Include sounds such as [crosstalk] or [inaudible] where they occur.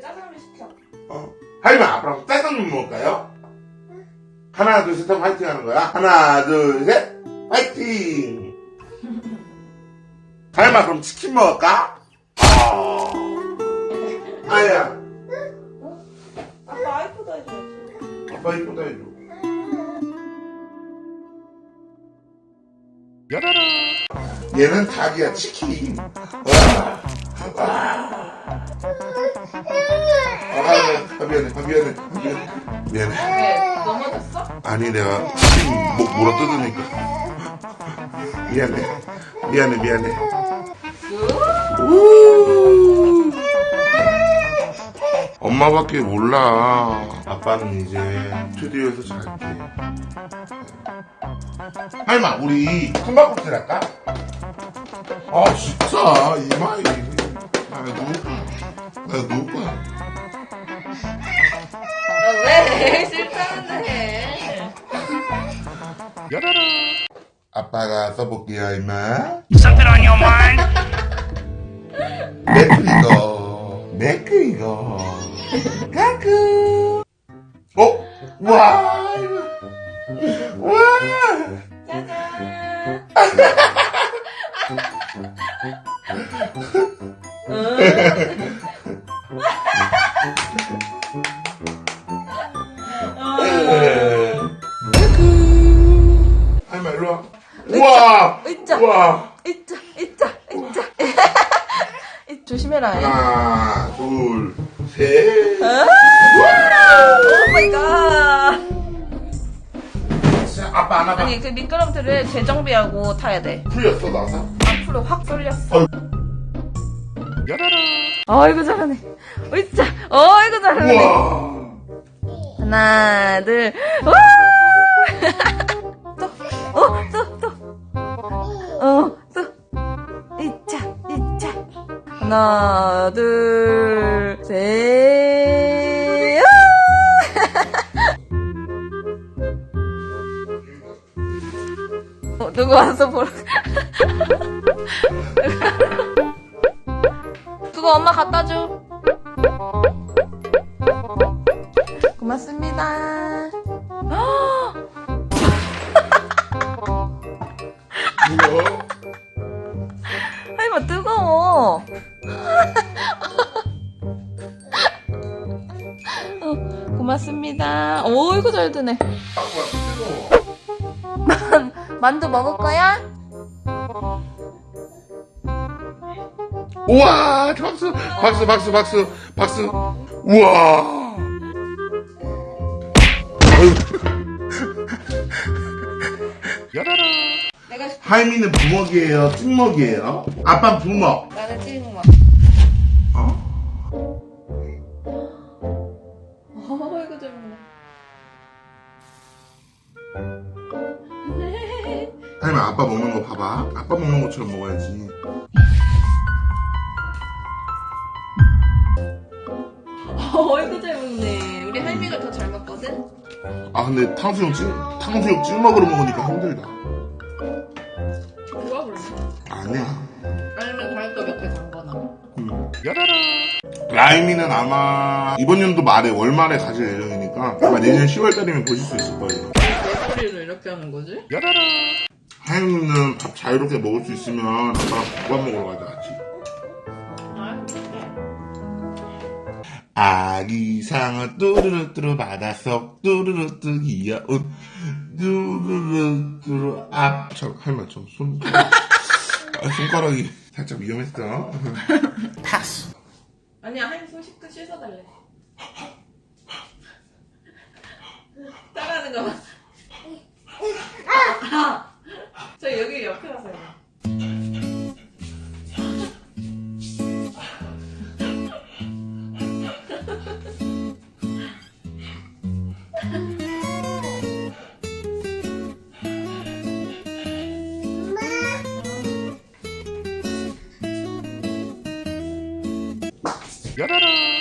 짜장면 시켜. 어. 할머니 아빠랑 짜장면 먹을까요? 하나 둘 셋 하면 화이팅 하는 거야 하나 둘 셋 화이팅 [laughs] 할머니 그럼 치킨 먹을까? 아 아야 아빠 아이포도 해줘야지. 아빠 이쁘다 해줘 얘는 닭이야 치킨 와. 와. 미안해, 아, 미안해, 아, 미안해, 미안해. 왜 넘어졌어? 아니, 내가 목 물어 뜯으니까. 미안해, 미안해, 미안해. 우. 엄마밖에 몰라. 아빠는 이제 스튜디오에서 잘게. 할마, 우리 숨바꼭질 할까? 아, 진짜, 이마이. 나 누울 거야. 나 누울 거야. 왜 싫다는데? 아빠가 써볼게요, 이마. Something on your mind? 매크 이거. 매크 이거. 까꾸. 어? 와. 와. 짜잔. 매 [laughs] [laughs] 우와. 으짜. 우와. 이짜 이짜 이짜. 이 조심해라. 하나, 둘, 셋. 오 마이 갓. 자, 아빠 안아봐. 아니 그 미끄럼틀을 재정비하고 타야 돼. 풀렸어, 나사? 앞으로 확 쏠렸어. 어이. 어이구 잘하네. 으짜. 어이구 잘하네. 우와. 하나, 둘, 와! 하나, 둘, 셋. 아! 어, 누구 와서 보러. 그거 [laughs] 엄마 갖다 줘. 고맙습니다. [gasps] 고맙습니다. 어이구 잘 드네. [laughs] 만두 먹을 거야? 우와 박수 박수 박수 박수 박수 우와 [laughs] 내가 시켜. 하이미는 부먹이에요 찍먹이에요 아빠 부먹 나는 찌개먹. 하이미 아빠 먹는 거 봐봐 아빠 먹는 것처럼 먹어야지 [laughs] 어이구 잘 먹네. 우리 할미가 더 잘 먹거든? 아 근데 탕수육 찐 탕수육 찐먹으로 먹으니까 힘들다 좋아 그러면. 아니야 아니면 다른 거몇개 담거나. 음. 라이미는 아마 이번 연도 말에 월말에 가질 예정이니까 아마 내년 10월 달이면 보실 수 있을 거예요 내 소리를 이렇게 하는 거지? 하이미는 밥 자유롭게 먹을 수 있으면 아빠랑 국밥 먹으러 가자 같이. 아, 아기상어 뚜루루뚜루 바닷속 뚜루루뚜 귀여운. 뚜루루뚜루 앞저 할머 저손. 아, 손가락이 살짝 위험했어. 파스. 아니야, 할미 손 씻고 씻어달래. 따라하는 거 봐. Da-da-da!